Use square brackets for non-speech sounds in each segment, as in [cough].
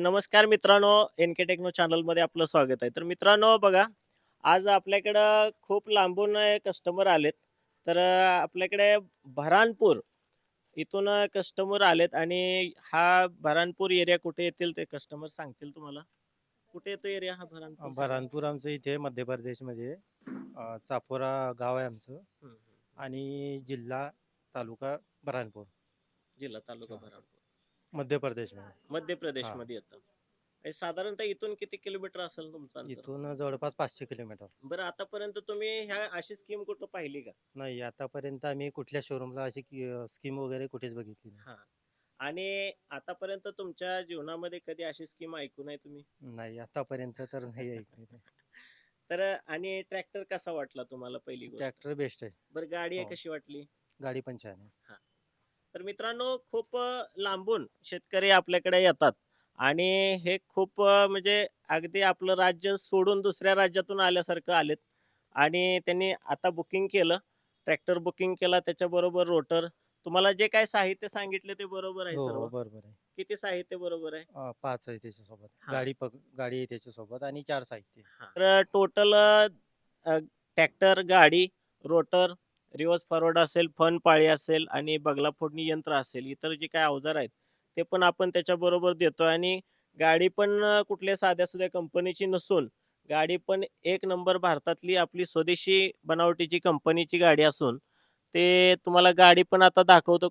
नमस्कार मित्रांनो N K techno चॅनलमध्ये आपलं स्वागत आहे. तर मित्रांनो बघा आज आपल्याकडं खूप लांबून कस्टमर आलेत. तर आपल्याकडे भरानपूर इथून कस्टमर आलेत आणि हा भरानपूर एरिया कुठे येतील ते कस्टमर सांगतील तुम्हाला. कुठे येतो एरिया हा भरानपूर बऱ्हाणपूर आमचं इथे मध्य प्रदेशमध्ये. अ, चापोरा गाव आहे आमचं हम्म, हम्म. आणि जिल्हा तालुका बऱ्हाणपूर जिल्हा तालुका. भरानपूर. मध्य प्रदेशमध्ये. मध्य प्रदेशमध्ये येतं. हे साधारणतः इथून किती किलोमीटर असेल तुमचं अंतर? इथून जवळपास पाचशे किलोमीटर. बरं आतापर्यंत तुम्ही ह्या अशी स्कीम कुठं पाहिली का? नाही आतापर्यंत आम्ही कुठल्या शोरूमला अशी स्कीम वगैरे कुठेच बघितली नाही. हा. आणि आतापर्यंत तुमच्या जीवनामध्ये कधी अशी स्कीम ऐकू नाही तुम्ही? नाही आतापर्यंत तर नाही ऐकली [laughs] तर आणि ट्रॅक्टर कसा वाटला तुम्हाला पहिली गोष्ट? ट्रॅक्टर बेस्ट आहे. बरं गाडी आहे हो. कशी वाटली? गाडी पण छान आहे. तर मित्रांनो खूप अ, लांबून शेतकरी आपल्याकडे येतात. आणि हे खूप अ, म्हणजे अगदी आपलं राज्य सोडून दुसऱ्या राज्यातून आल्यासारखं आलेत. आणि त्यांनी आता बुकिंग केलं. ट्रॅक्टर बुकिंग केला त्याच्याबरोबर रोटर. तुम्हाला जे काय साहित्य सांगितले ते बरोबर आहे हो सर्व? हो, बरोबर आहे. किती साहित्य बरोबर आहे? अ, पाच आहे त्याच्यासोबत. हा. गाडी पक गाडी आहे त्याच्यासोबत आणि चार साहित्य तर टोटल ट्रॅक्टर गाडी रोटर रिवर्स फॉरवर्ड असेल फन पाळी असेल आणि बगला फोडणी यंत्र असेल इतर जे काय अवजार आहेत ते पण आपण त्याच्याबरोबर देतो आणि गाडी पण कुठल्या साध्या सुध्या कंपनीची नसून गाडी पण एक नंबर भारतातली आपली स्वदेशी बनावटीची कंपनीची गाडी असून ते तुम्हाला गाडी पण आता दाखवतो.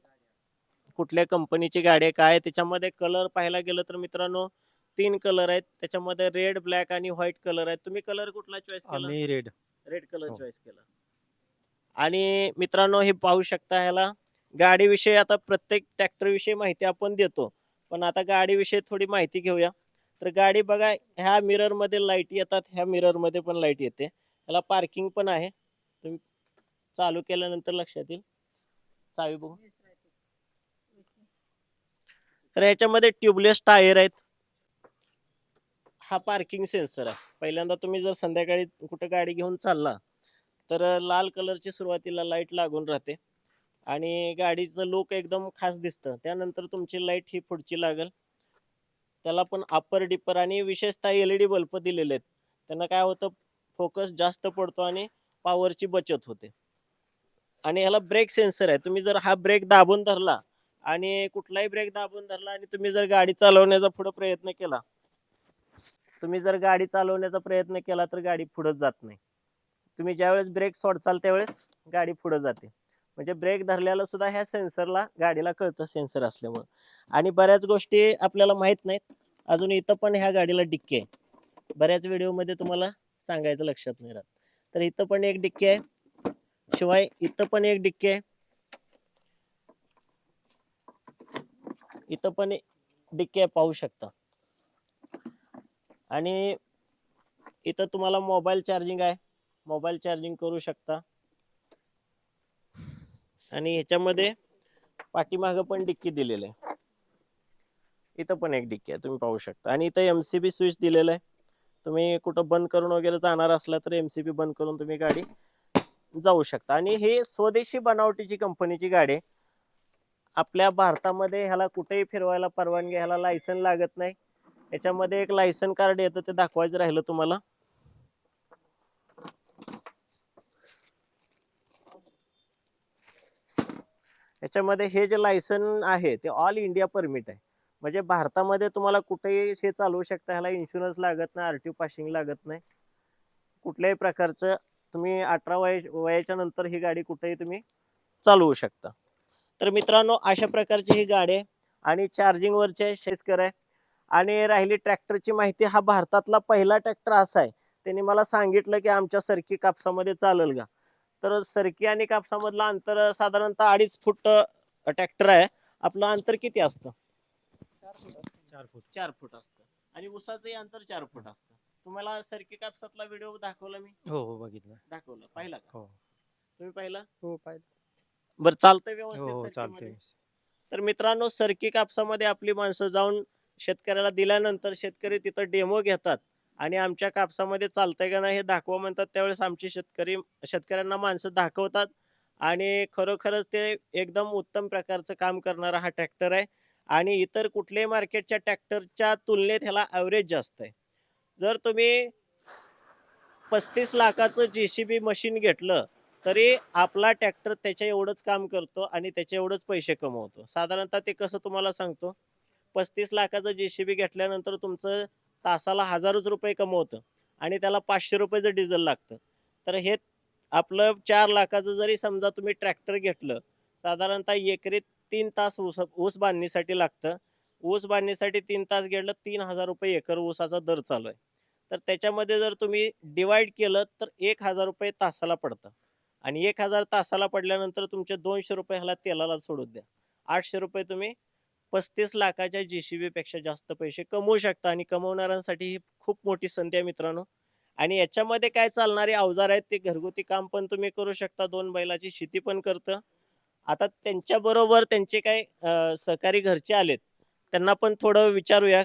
कुठल्या कंपनीची गाडी आहे काय. त्याच्यामध्ये कलर पाहायला गेलं तर मित्रांनो तीन कलर आहेत. त्याच्यामध्ये रेड ब्लॅक आणि व्हाईट कलर आहेत. तुम्ही कलर कुठला चॉईस केला? रेड. रेड कलर हो. चॉईस केला. आणि मित्रांनो हे पाहू शकता ह्याला गाडीविषयी आता प्रत्येक ट्रॅक्टरविषयी माहिती आपण देतो. पण आता गाडीविषयी थोडी माहिती घेऊया. तर गाडी बघा ह्या मिररमध्ये लाइट येतात ह्या मिररमध्ये पण लाइट येते. ह्याला पार्किंग पण आहे. तुम्ही चालू केल्यानंतर लक्षात येईल. चावी बघू. तर याच्यामध्ये ट्यूबलेस टायर आहेत. हा पार्किंग सेन्सर आहे. पहिल्यांदा तुम्ही जर संध्याकाळी कुठं गाडी घेऊन चालला तर लाल कलरची सुरुवातीला लाइट लागून राहते. आणि गाडीचं लुक एकदम खास दिसतं. त्यानंतर तुमची लाइट ही पुढची लागल. त्याला पण अप्पर डिपर आणि विशेषतः एल ई डी बल्ब दिलेले आहेत. त्यांना काय होतं फोकस जास्त पडतो आणि पॉवरची बचत होते. आणि ह्याला ब्रेक सेन्सर आहे. तुम्ही जर हा ब्रेक दाबून धरला आणि कुठलाही ब्रेक दाबून धरला आणि तुम्ही जर गाडी चालवण्याचा पुढे प्रयत्न केला तुम्ही जर गाडी चालवण्याचा प्रयत्न केला तर गाडी पुढे जात नाही. तुम्ही ज्यावेळेस ब्रेक सोडचाल त्यावेळेस गाडी पुढे जाते. म्हणजे ब्रेक धरल्याला सुद्धा ह्या सेन्सरला गाडीला कळतं सेन्सर असल्यामुळं. आणि बऱ्याच गोष्टी आपल्याला माहीत नाहीत. अजून इथं पण ह्या गाडीला डिक्की आहे. बऱ्याच व्हिडिओमध्ये तुम्हाला सांगायचं लक्षात नाही राहत. तर इथं पण एक डिक्की आहे. शिवाय इथं पण एक डिक्की आहे. इथं पण डिक्की आहे पाहू शकता. आणि इथं तुम्हाला मोबाईल चार्जिंग आहे. मोबाईल चार्जिंग करू शकता. आणि ह्याच्यामध्ये पाठीमागं पण डिक्की दिलेलं आहे. इथं पण एक डिक्की आहे तुम्ही पाहू शकता. आणि इथं एमसीबी स्विच दिलेलं आहे. तुम्ही कुठं बंद करून वगैरे जाणार असला तर एमसीबी बंद करून तुम्ही गाडी जाऊ शकता. आणि हे स्वदेशी बनावटीची कंपनीची गाडी आहे. आपल्या भारतामध्ये ह्याला कुठेही फिरवायला परवानगी ह्याला लायसन लागत नाही. याच्यामध्ये एक लायसन कार्ड येतं ते दाखवायचं राहिलं तुम्हाला. याच्यामध्ये हे जे लायसन आहे ते ऑल इंडिया परमिट आहे. म्हणजे भारतामध्ये तुम्हाला कुठेही हे चालवू शकता ह्याला इन्शुरन्स लागत नाही आरटीओ पासिंग लागत नाही. कुठल्याही प्रकारचं तुम्ही अठरा वय वयाच्या नंतर ही गाडी कुठेही तुम्ही चालवू शकता. तर मित्रांनो अशा प्रकारची ही गाडी आहे आणि चार्जिंगवरचे शेस्कर आहे आणि राहिली ट्रॅक्टरची माहिती हा भारतातला पहिला ट्रॅक्टर असा आहे. त्यांनी मला सांगितलं की आमच्या सरकी कापसामध्ये चालेल का? तर सरकी आणि कापसामधलं अंतर साधारणतः अडीच फूट ट्रॅक्टर आहे. आपलं अंतर किती असतं? चार फूट चार फूट. असतं. आणि उसाचंही अंतर चार फूट असतं. तुम्हाला सरकी कापसातला व्हिडिओ दाखवला मी? हो हो बघितलं. दाखवला. पाहिला का? हो. तुम्ही पाहिला? हो पाहिलं. बरं चालतंय हो हो व्यवस्थित चालतंय? तर मित्रांनो सरकी कापसामध्ये आपली माणसं जाऊन शेतकऱ्याला दिल्यानंतर शेतकरी तिथं डेमो घेतात. आणि आमच्या कापसामध्ये चालतंय का नाही हे दाखवा म्हणतात. त्यावेळेस आमचे शेतकरी शेतकऱ्यांना माणसं दाखवतात आणि खरोखरच ते एकदम उत्तम प्रकारचं काम करणारा हा ट्रॅक्टर आहे आणि इतर कुठल्याही मार्केटच्या ट्रॅक्टरच्या तुलनेत ह्याला ॲव्हरेज जास्त आहे. जर तुम्ही पस्तीस लाखाचं जे सी बी मशीन घेतलं तरी आपला ट्रॅक्टर त्याच्या एवढंच काम करतो आणि त्याच्या एवढंच पैसे कमवतो. साधारणतः ते कसं तुम्हाला सांगतो? पस्तीस लाखाचं जे सी बी घेतल्यानंतर तुमचं तासाला हजारच रुपये कमवतं आणि त्याला पाचशे रुपयाचं डिझेल लागतं. तर हे आपलं चार लाखाचं जरी समजा तुम्ही ट्रॅक्टर घेतलं साधारणतः एकरी तीन तास ऊस ऊस बांधणीसाठी लागतं. ऊस बांधणीसाठी तीन तास घेतलं तीन हजार रुपये एकर ऊसाचा दर चालू आहे. तर त्याच्यामध्ये जर तुम्ही डिवाईड केलं तर एक हजार रुपये तासाला पडतं. आणि एक हजार तासाला पडल्यानंतर तुमचे दोनशे रुपये ह्याला तेलाला सोडून द्या. आठशे रुपये तुम्ही पस्तीस लाखाच्या जी सी पेक्षा जास्त पैसे कमवू शकता आणि कमवणाऱ्यांसाठी ही खूप मोठी संधी आहे मित्रांनो. आणि याच्यामध्ये काय चालणारे अवजार आहेत ते घरगुती काम पण तुम्ही करू शकता दोन बैलाची शेती पण करतं. आता त्यांच्या बरोबर त्यांचे काय सहकारी घरचे आलेत त्यांना पण थोडं विचारूया.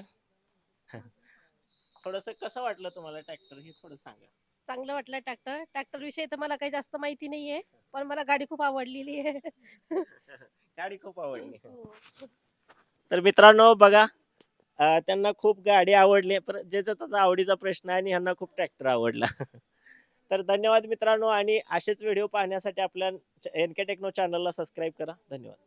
थोडस कसं वाटलं तुम्हाला ट्रॅक्टर हे थोडं सांगा. चांगलं वाटलं ट्रॅक्टर. ट्रॅक्टर विषयी तर मला काही जास्त माहिती नाहीये पण मला गाडी खूप आवडलेली आहे. [laughs] गाडी खूप आवडली. हो. तर मित्रांनो बघा अं, त्यांना खूप गाडी आवडली. जे ज्याचा त्याचा आवडीचा प्रश्न आहे आणि ह्यांना खूप ट्रॅक्टर आवडला. [laughs] तर धन्यवाद मित्रांनो आणि असेच व्हिडिओ पाहण्यासाठी आपल्या एन के टेक्नो चॅनलला सबस्क्राईब करा. धन्यवाद.